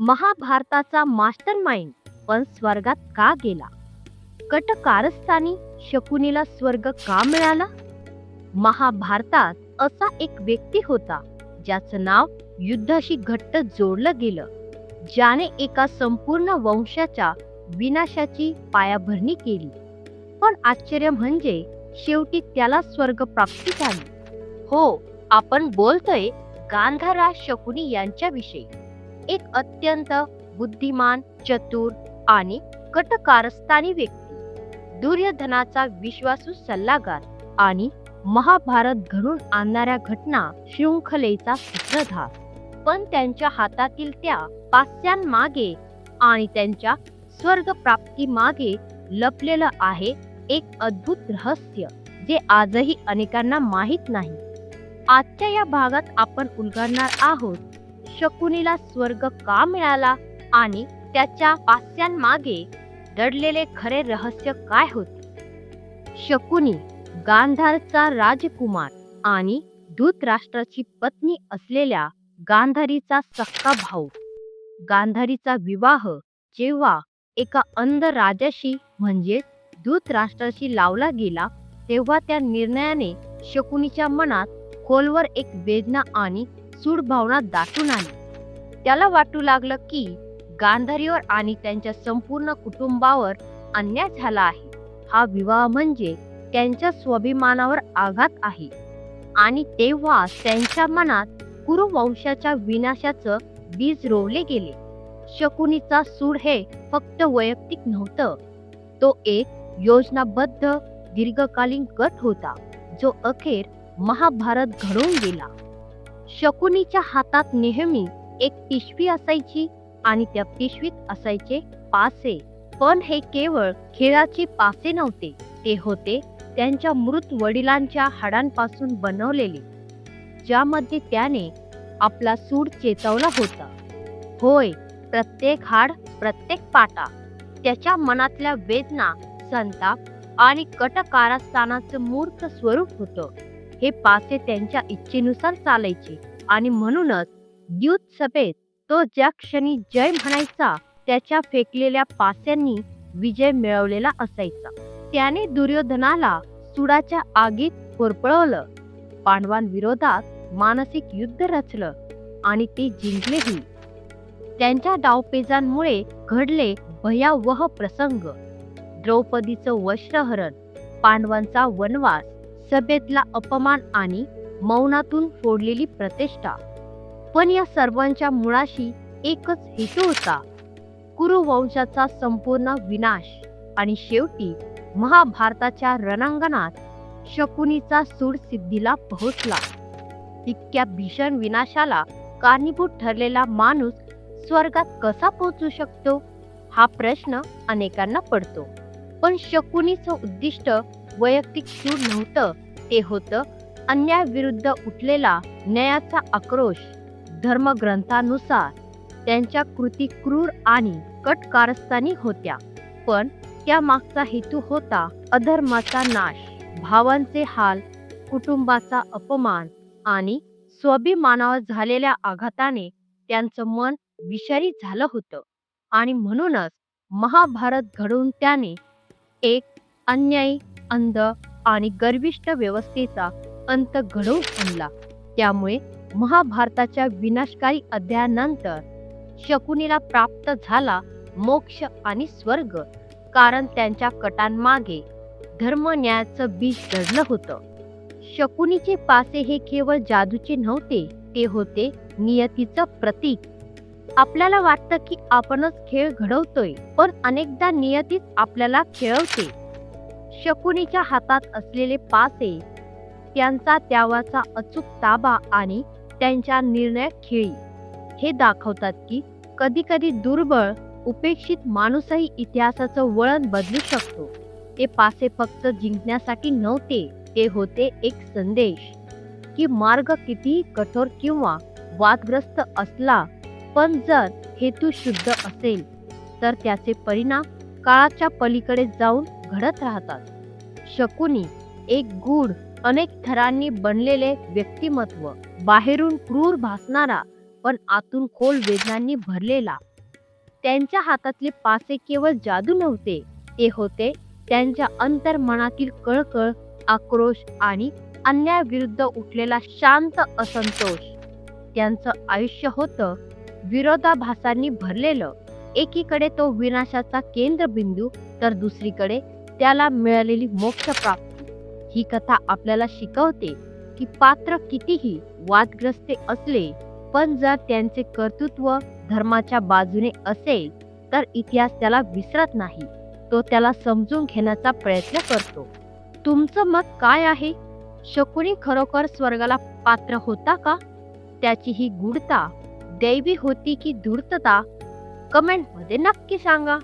महाभारताचा master mind पण स्वर्गात का गेला? कट कारस्थानी शकुनीला स्वर्ग का मिळाला? महाभारतात असा एक व्यक्ती होता ज्याचं नाव युद्धाशी घट्ट जोडलं गेलं ज्याने एका संपूर्ण वंशाच्या विनाशाची पायाभरणी केली. पण आश्चर्य म्हणजे शेवटी त्याला स्वर्ग प्राप्ती झाली. हो आपण बोलतोय गांधारा शकुनी यांच्याविषयी. एक अत्यंत बुद्धिमान चतुर आणि कटकारस्थानी व्यक्ती. दुर्योधनाचा विश्वासू सल्लागार आणि महाभारत घडून आणणाऱ्या घटना शृंखलेचा सूत्रधार. पण त्यांच्या हातातील त्या पास्यांमागे आणि त्यांच्या स्वर्ग प्राप्ती मागे लपलेलं आहे एक अद्भुत रहस्य जे आजही अनेकांना माहीत नाही. आजच्या या भागात आपण उलगडणार आहोत शकुनीला स्वर्ग का मिळाला आणि त्याच्या पास्यांमागे दडलेले खरे रहस्य काय होते? शकुनी गांधारचा राजकुमार आणि धूतराष्ट्राची पत्नी असलेल्या गांधारीचा सक्का भाऊ. गांधारीचा विवाह जेव्हा एका अंध राजाशी म्हणजे धूतराष्ट्राशी लावला गेला तेव्हा त्या निर्णयाने शकुनीच्या मनात खोलवर एक वेदना आणि सूड भावना दाटून आली. त्याला वाटू लागलं की गांधारीवर आणि त्यांच्या संपूर्ण कुटुंबावर अन्याय झाला आहे. हा विवाह म्हणजे त्यांच्या स्वाभिमानावर आघात आहे. आणि तेव्हा त्यांच्या मनात कुरुवंशाच्या विनाशाचं बीज रोवले गेले. शकुनीचा सूड हे फक्त वैयक्तिक नव्हतं. तो एक योजनाबद्ध दीर्घकालीन गट होता जो अखेर महाभारत घडवून गेला. शकुनीच्या हातात नेहमी एक पिशवी असायची आणि त्या पिशवीत असायचे पासे. पण हे केवळ खेळाचे पासे नव्हते ते होते त्यांच्या मृत वडिलांच्या हाडांपासून बनवलेले ज्यामध्ये त्याने आपला सूड चेतवला होता. होय प्रत्येक हाड प्रत्येक पाटा त्याच्या मनातल्या वेदना संताप आणि कटकारस्थानाचं मूर्त स्वरूप होतं. हे पासे त्यांच्या इच्छेनुसार चालायचे. आणि म्हणूनच द्यूत सभेत तो ज्या क्षणी जय म्हणायचा त्याच्या फेकलेल्या पास्यांनी विजय मिळवलेला असायचा. त्याने दुर्योधनाला सुडाच्या आगीत होरपळवलं पांडवांविरोधात मानसिक युद्ध रचलं आणि ते जिंकलेही. त्यांच्या डावपेजांमुळे घडले भयावह प्रसंग. द्रौपदीचं वस्त्रहरण पांडवांचा वनवास सभेतला अपमान आणि मौनातून फोडलेली प्रतिष्ठा. पण या सर्वांच्या मुळाशी एकच हेतू होता. कुरुवंशाचा संपूर्ण विनाश आणि शेवटी महाभारताच्या रणांगणात शकुनीचा सूड सिद्धीला पोहोचला. इतक्या भीषण विनाशाला कारणीभूत ठरलेला माणूस स्वर्गात कसा पोहोचू शकतो? हा प्रश्न अनेकांना पडतो. पण शकुनीचं उद्दिष्ट वैयक्तिक सूड नव्हतं. ते होतं अन्यायाविरुद्ध उठलेला न्यायाचा आक्रोश धर्मग्रंथानुसार. त्यांच्या कृती क्रूर आणि कटकारस्थानी होत्या. पण त्या मागचा हेतू होता अधर्माचा नाश. भावांचे हाल कुटुंबाचा अपमान आणि स्वाभिमानावर झालेल्या आघाताने त्यांचं मन विषारी झालं होतं. आणि म्हणूनच महाभारत घडवून त्याने एक अन्यायी अंध आणि गर्विष्ठ व्यवस्थेचा अंत घडवून आणला. त्यामुळे महाभारताच्या विनाशकारी अध्यायानंतर शकुनीला प्राप्त झाला मोक्ष आणि स्वर्ग कारण त्यांच्या कटांमागे धर्मन्यायाचं बीज दडलं होतं. शकुनीचे पासे हे केवळ जादूचे नव्हते ते होते नियतीचं प्रतीक. आपल्याला वाटतं की आपणच खेळ घडवतोय पण अनेकदा नियतीच आपल्याला खेळवते. शकुनीच्या हातात असलेले पासे त्यांचा त्यावाचा अचूक ताबा आणि त्यांच्या निर्णय खेळी. हे दाखवतात की कधी कधी दुर्बळ उपेक्षित माणूसही इतिहासाचं वळण बदलू शकतो. ते पासे फक्त जिंकण्यासाठी नव्हते ते होते एक संदेश. की मार्ग कितीही कठोर किंवा वादग्रस्त असला पण जर हेतू शुद्ध असेल तर त्याचे परिणाम काळाच्या पलीकडे जाऊन घडत राहतात. शकुनी एक गूढ अनेक थरांनी बनलेले व्यक्तिमत्व बाहेरून क्रूर भासणारा पण आतून खोल वेदनांनी भरलेला. त्यांच्या हातातले पासे केवळ जादू नव्हते ते होते त्यांच्या अंतर्मनातील कळकळ आक्रोश आणि अन्यायाविरुद्ध उठलेला शांत असंतोष. त्यांचं आयुष्य होतं विरोधाभासांनी भरलेलं एकीकडे तो विनाशाचा केंद्रबिंदू तर दुसरीकडे त्याला मिळालेली मोक्ष प्राप्ती ही कथा आपल्याला शिकवते की पात्र कितीही वादग्रस्ते असले पण जर त्यांचे कर्तृत्व धर्माच्या बाजूने असेल तर इतिहास त्याला विसरत नाही. तो त्याला समजून घेण्याचा प्रयत्न करतो. तुमचं मत काय आहे? शकुनी खरोखर स्वर्गाला पात्र होता का? त्याची ही गुढता दैवी होती की धूर्तता? कमेंटमध्ये नक्की सांगा.